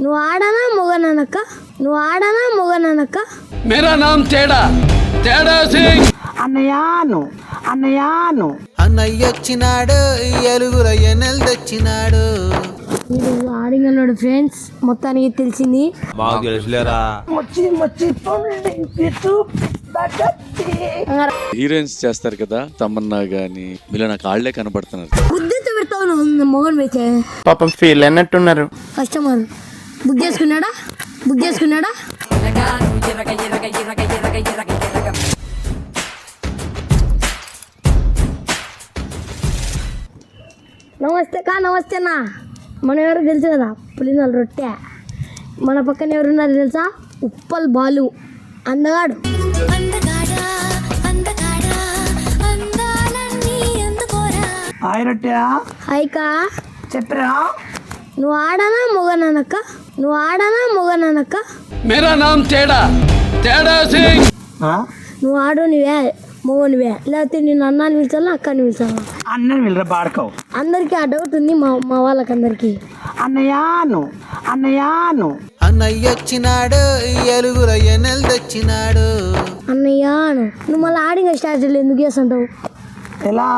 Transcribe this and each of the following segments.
నువ్వు ఆడనా మొగననక? నువ్వు ఆడనా మొగననక? మేరా నామ్ తేడా తేడా సింగ్ అన్నయాను అన్నయాను అన్నయ్యొచ్చినాడు ఎలుగుల ఎనల్ తెచ్చినాడు. వీడు ఫ్రెండ్స్ మొత్తానికి తెలిసింది. బాగా తెలుసులేరా? మచ్చి మచ్చి హీరోయిన్స్ చేస్తారు కదా తమన్నా గాని మీరు నాకు ఆళ్ళే కనబడుతున్నారు గుద్దితో పెడతావు మొగన్ పాపం ఫీల్ అయినట్టున్నారు. కస్టమర్ బుక్ చేసుకున్నాడా బుక్ చేసుకున్నాడా నమస్తే కా నమస్తే అన్న. మన ఎవరు తెలుసు కదా పులినాల రొట్టె. మన పక్కన ఎవరున్నారు తెలుసా? ఉప్పల్ బాలు అందగాడు. అందాలన్నీ అందుకోరా ఆయనట్టా హాయికా చెప్పరా? నువ్వు ఆడనా మొగనక్క నువ్వు ఆడనా మొగనక్క మేరా నామ్ తేడా. తేడా సింగ్. నువ్వు ఆడు నువ్వే మొగనివే లేకపోతే నేను అన్నాన్ని పిలిచాలా అక్కని పిలిచాలా అన్నని వెళ్ళరా బాడకవు. అందరికీ ఆ మా మా అందరికి అన్నయ్యాను అన్నయ్యాను అన్నయ్య వచ్చినాడు ఎలుగుల ఎన్నెలు తెచ్చినాడు. అన్నయ్యాను నువ్వు మళ్ళీ ఆడింగ్ స్టాచ్యూలు ఎందుకు చేస్తుంటావు? ఎలా?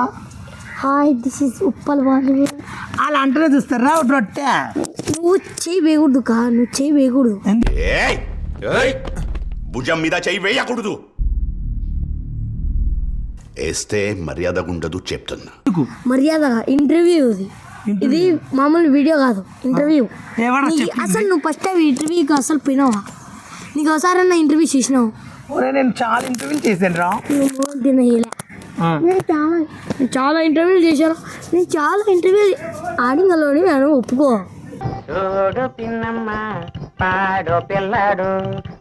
హాయ్ దిస్ ఇస్ ఉప్పల్ వాళ్ళు వాళ్ళు అంటనే చూస్తారా రొట్టె? చేయి వేయకూడదు కా నువ్వు చేయి వేయకూడదు. ఏయ్ ఏయ్ భుజం మీద చెయ్యి వేయకూడదు. వేస్తే మర్యాదగా ఉండదు చెప్తున్నా. మర్యాదగా ఇంటర్వ్యూ ఇది. ఇది మామూలు వీడియో కాదు ఇంటర్వ్యూ. ఎవరా నీకు చెప్పింది? అసలు నువ్వు ఫస్ట్ టైం ఇంటర్వ్యూకి అసలు పోయినావా? నీకు ఒకసారి ఇంటర్వ్యూ చేసినావు? ఒరే నేను చాలా ఇంటర్వ్యూ చేశాను రా. నువ్వు తినయ్యలే నేను చాలా నేను చాలా ఇంటర్వ్యూలు చేశాను. నేను చాలా ఇంటర్వ్యూ ఆడింగలోని నేను ఒప్పుకో. చూడు పిన్నమ్మ పాడు పిల్లడు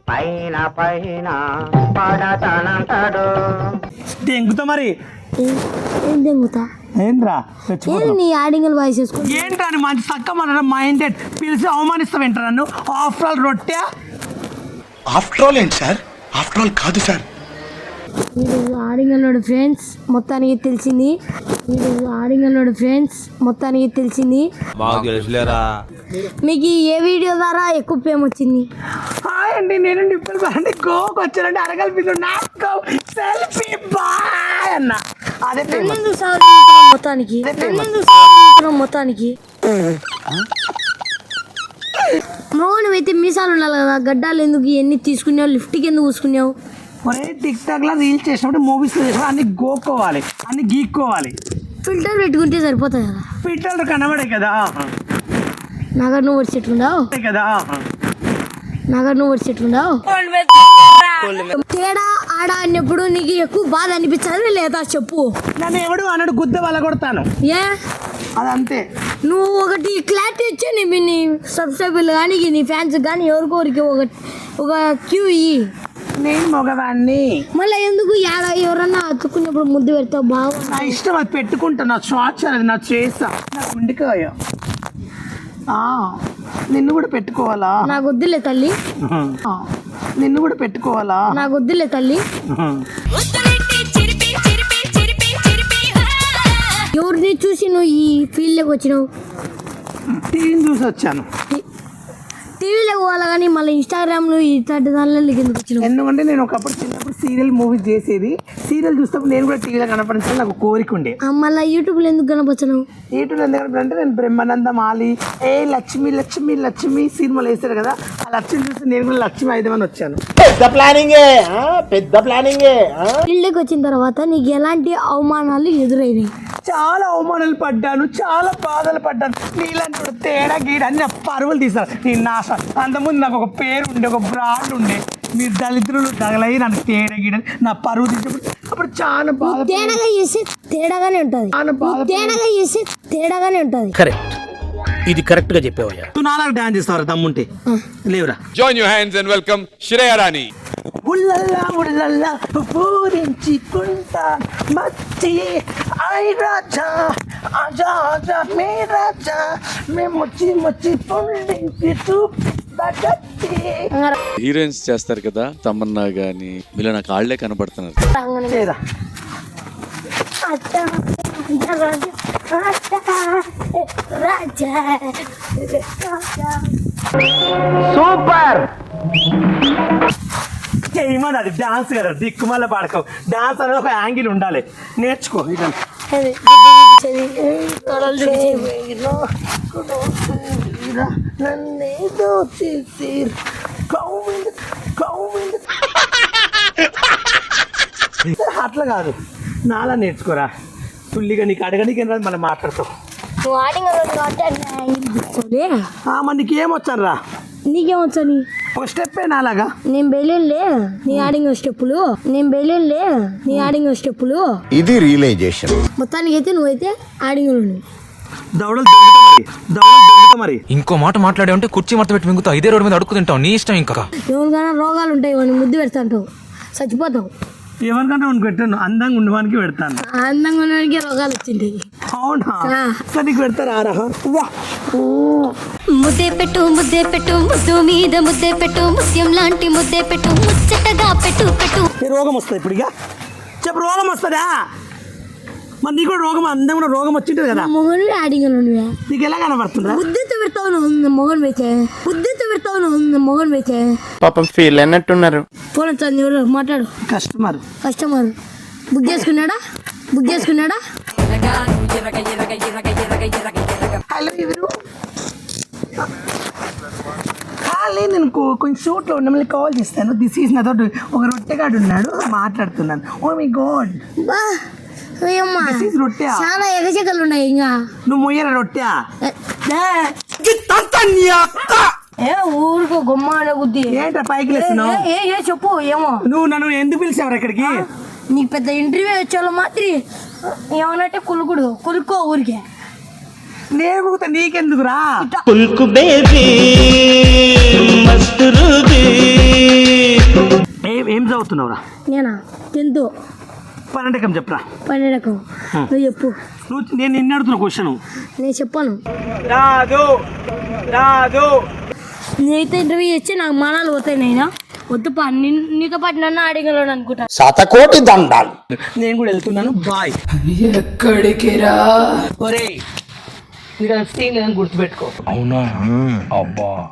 పైన పైన పడతానంటాడు. దెంగుతా మరి. ఏం దెంగుతా ఏంద్రా నీ వాయిస్ ఏంట్రా అని మంచి తక్కువ మన మైండెడ్ పిలిచి అవమానిస్తావు ఏంట్రా నన్ను? ఆఫ్టర్ ఆల్ రొట్టె? ఆఫ్టర్ ఆల్ ఏంటి సార్? ఆఫ్టర్ ఆల్ కాదు సార్. వీడు ఆడింగన్నాడు ఫ్రెండ్స్ మొత్తానికి తెలిసింది. వీడు ఆడింగన్నాడు ఫ్రెండ్స్ మొత్తానికి తెలిసింది. మాకు తెలుసులేరా? మీకు ఈ ఏ వీడియో ద్వారా ఎక్కువ ఫేమ్ వచ్చింది? హాయ్ అండి నేను నిప్పులు బాగుండి గోకు వచ్చానండి అడగలిపించు నాకు. సెల్ఫీ బాయ్ అన్న. అదే మొత్తానికి. మొత్తానికి. మోహన్ అయితే మీసాలు ఉండాలి కదా. గడ్డాలు ఎందుకు? ఇవన్నీ తీసుకున్నావు లిఫ్ట్కి ఎందుకు కూసుకున్నావు? ఒరే టిక్ టాక్లో రీల్స్ చేసినప్పుడు మూవీస్ చేసినప్పుడు అన్ని గోక్కోవాలి అన్ని గీక్కోవాలి. ఫిల్టర్ పెట్టుకుంటే సరిపోతుంది కదా. పిట్టలు కనబడే కదా. నగర్ నువ్వు వడిచెట్టుకుండావు అంతే కదా. నగర్ నువ్వు వడిచెట్టుకుండావు తేడా ఆడ అన్నప్పుడు నీకు ఎక్కువ బాధ అనిపించదు లేదా చెప్పు. నన్ను ఎవడు అన్నాడు గుద్ద వల్ల కొడతాను. ఏ? అదంతే. నువ్వు ఒకటి క్లారిటీ ఇచ్చే నీ సబ్స్క్రైబర్లు కానీ నీ ఫ్యాన్స్ కానీ ఎవరికొరికి ఒక ఒక క్యూ ఇయ్యి నేను మగవాడిని మళ్ళీ ఎందుకు యాడ ఎవరన్నా అతుక్కున్నప్పుడు ముద్దు పెడతావు బాగా నా ఇష్టం అది పెట్టుకుంటా నా స్వాచ్ అది నా చేసా నా గుండెకాయ. ఆ, నిన్ను కూడా పెట్టుకోవాలా? నాకు వద్దులే తల్లి. ఆ, నిన్ను కూడా పెట్టుకోవాలా? నాకు వద్దులే తల్లి. ముద్దులెట్టి చిరిపి చిరిపి చిరిపి చిరిపి హా. ఎవరిని చూసి నువ్వు ఈ ఫీల్డ్లోకి వచ్చినావు? టీవీని చూసి వచ్చాను. టీవీలోకి పోవాలి కానీ మళ్ళీ ఇన్స్టాగ్రామ్లో ఇట్లాంటి ఎందుకు వచ్చినావు? ఎందుకంటే నేను ఒకప్పుడు చిన్నప్పుడు సీరియల్ మూవీస్ చేసేది. సీరియల్ చూసినప్పుడు నేను కూడా టీవీలో కనపడించాలని నాకు కోరిక ఉండే. మళ్ళీ యూట్యూబ్లో ఎందుకు కనపచ్చను యూట్యూబ్లో ఎందుకంటే అంటే నేను బ్రహ్మానందం ఆలి ఏ లక్ష్మి లక్ష్మి లక్ష్మి సినిమాలు వేసారు కదా ఆ లక్ష్మి చూసి నేను కూడా లక్ష్మి అయిదామని వచ్చాను. పెద్ద ప్లానింగే పెద్ద ప్లానింగే ఫీల్డ్కి వచ్చిన తర్వాత నీకు ఎలాంటి అవమానాలు ఎదురైనాయి? చాలా అవమానాలు పడ్డాను చాలా బాధలు పడ్డాను. వాడు తేడా గీడ అని నా పరువులు తీశారు. నేను నా స- అంతకుముందు నాకు ఒక పేరు ఉండే ఒక బ్రాండ్ ఉండే. మీరు దళితులు తగలయి నన్ను తేడా గీడ నా పరువు తీసినప్పుడు అప్పుడు చాలా బాధ తేడాగా చేస్తే తేడాగానే ఉంటుంది. చాలా బాధ తేడాగా చేస్తే తేడాగానే ఉంటుంది. కరెక్ట్ ఇది కరెక్ట్గా చెప్పావయ్యా. నువ్వు నాలాగా డాన్స్ చేస్తావరా దమ్ముంటే. లేవురా. Join your hands and welcome Shreya Rani. ఉల్లల్లా ఉల్లల్లా పూరించుకుంటా మచ్చి ఐ రాజా ఆజా ఆజా మే రాజా. మే మొచ్చి మొచ్చి పుండించి చూపి హీరోయిన్స్ చేస్తారు కదా తమన్నా గాని వీళ్ళ నాకు ఆళ్ళే కనబడుతున్నారు. చేయరా రాజా రాజా రాజా సూపర్ ఏమది అది డాన్స్ కదా దిక్కుమల్ల పాడకవు డాన్స్ అనేది ఒక యాంగిల్ ఉండాలి నేర్చుకో ఇట్లా. నన్నేదో చేసేరు. కౌమింద, కౌమింద. అట్లా కాదు నాలా నేర్చుకోరా తుల్లిగా నీకు అడగడానికి రాదు మళ్ళీ మాట్లాడతావు నీకు ఏమొచ్చాను రా? నీకేమొచ్చని ఒక స్టెప్పే నాలాగా నేను బెలూన్లే నీ ఆడింగ్ స్టెప్పులు. నేను బెలూన్లే నీ ఆడింగ్ స్టెప్పులు. ఇది రియలైజేషన్. మొత్తానికి అయితే నువ్వైతే ఆడింగ్ దవడలు దొంగతా మరి. దవడలు దొంగతా మరి. ఇంకో మాట మాట్లాడే ఉంటే కుర్చీ మడత పెట్టి మింగుతావు ఇదే రోడ్డు మీద అడుక్కు తింటావు. నీ ఇష్టం ఇంకా. ఎవరికైనా రోగాలు ఉంటాయి వాడిని ముద్దు పెడతాంటావు చచ్చిపోతావు. ఎవరికంటే పెట్టాను. అందంగా ఉండడానికి పెడతాను. అందంగా ఉన్నవాడికి రోగాలు వచ్చింటాయి. అవునా? నీకు పెడతారా వా. ముద్దే పెట్టు ముద్దే పెట్టు ముద్దు మీద ముద్దే పెట్టు ముత్యం లాంటి ముద్దే పెట్టు ముచ్చటగా పెట్టు పెట్టు. ఏ రోగం వస్తుంది ఇప్పుడు ఇక? చెప్పు రోగం వస్తుందా? మరి నీకు కూడా రోగం అందంగా రోగం వచ్చింటుంది కదా? మొగను ఆడింగ్ నువ్వే నీకు ఎలా కనబడుతుందా? బుద్ధితో పెడతావు నువ్వు మొగన్ వేచే బుద్ధితో పెడతావు నువ్వు మొగన్ వేచే పాపం ఫీల్ అన్నట్టున్నారు ఫోన్ వచ్చింది ఎవరు? మాట్లాడు. కస్టమర్. కస్టమర్. బుక్ చేసుకున్నాడా? బుక్ చేసుకున్నాడా? హలో ఎవరు? ఖాళీ నేను కొంచెం షూట్లో ఉన్న మళ్ళీ కాల్ చేస్తాను. దిస్ ఈజ్ నాతో ఒక రొట్టెగాడు ఉన్నాడు మాట్లాడుతున్నాను. Oh my god this is రొట్టె. చాలా ఎగచెకలు ఉన్నాయి ఇంకా. నువ్వు మొయ్యర రొట్టె? ఏ ఊరుకో గుమ్మ బుద్ధి. ఏంట్రా పైకి లేస్తున్నావు? ఏ ఏ చెప్పు ఏమో. నువ్వు నన్ను ఎందుకు పిలిచావు ఇక్కడికి? నీకు పెద్ద ఇంటర్వ్యూ వచ్చేవాళ్ళు మాత్రి ఏమనంటే కులుకుడు కులుకో ఊరికే. నేను కూడా నీకెందుకురా? ఏం ఏం చదువుతున్నావురా? నేనా? టెన్త్. పన్నెండకం చెప్పరా. పన్నెండకం. నువ్వు చెప్పు. నువ్వు నేను నిన్ను అడుగుతున్న క్వశ్చన్ నేను చెప్పాను. రాదు రాదు. నేనైతే ఇంటర్వ్యూ చేస్తే నాకు మానాలు పోతాయి నైనా వద్దు పా నిన్- నీతో పాటు నన్ను అడగలను అనుకుంటా. శతకోటి దండాలు. నేను కూడా వెళ్తున్నాను. బాయ్ ఎక్కడికి రా ఒరేయ్ నీకు సీన్ లేదని గుర్తుపెట్టుకో. అవునా? అబ్బా.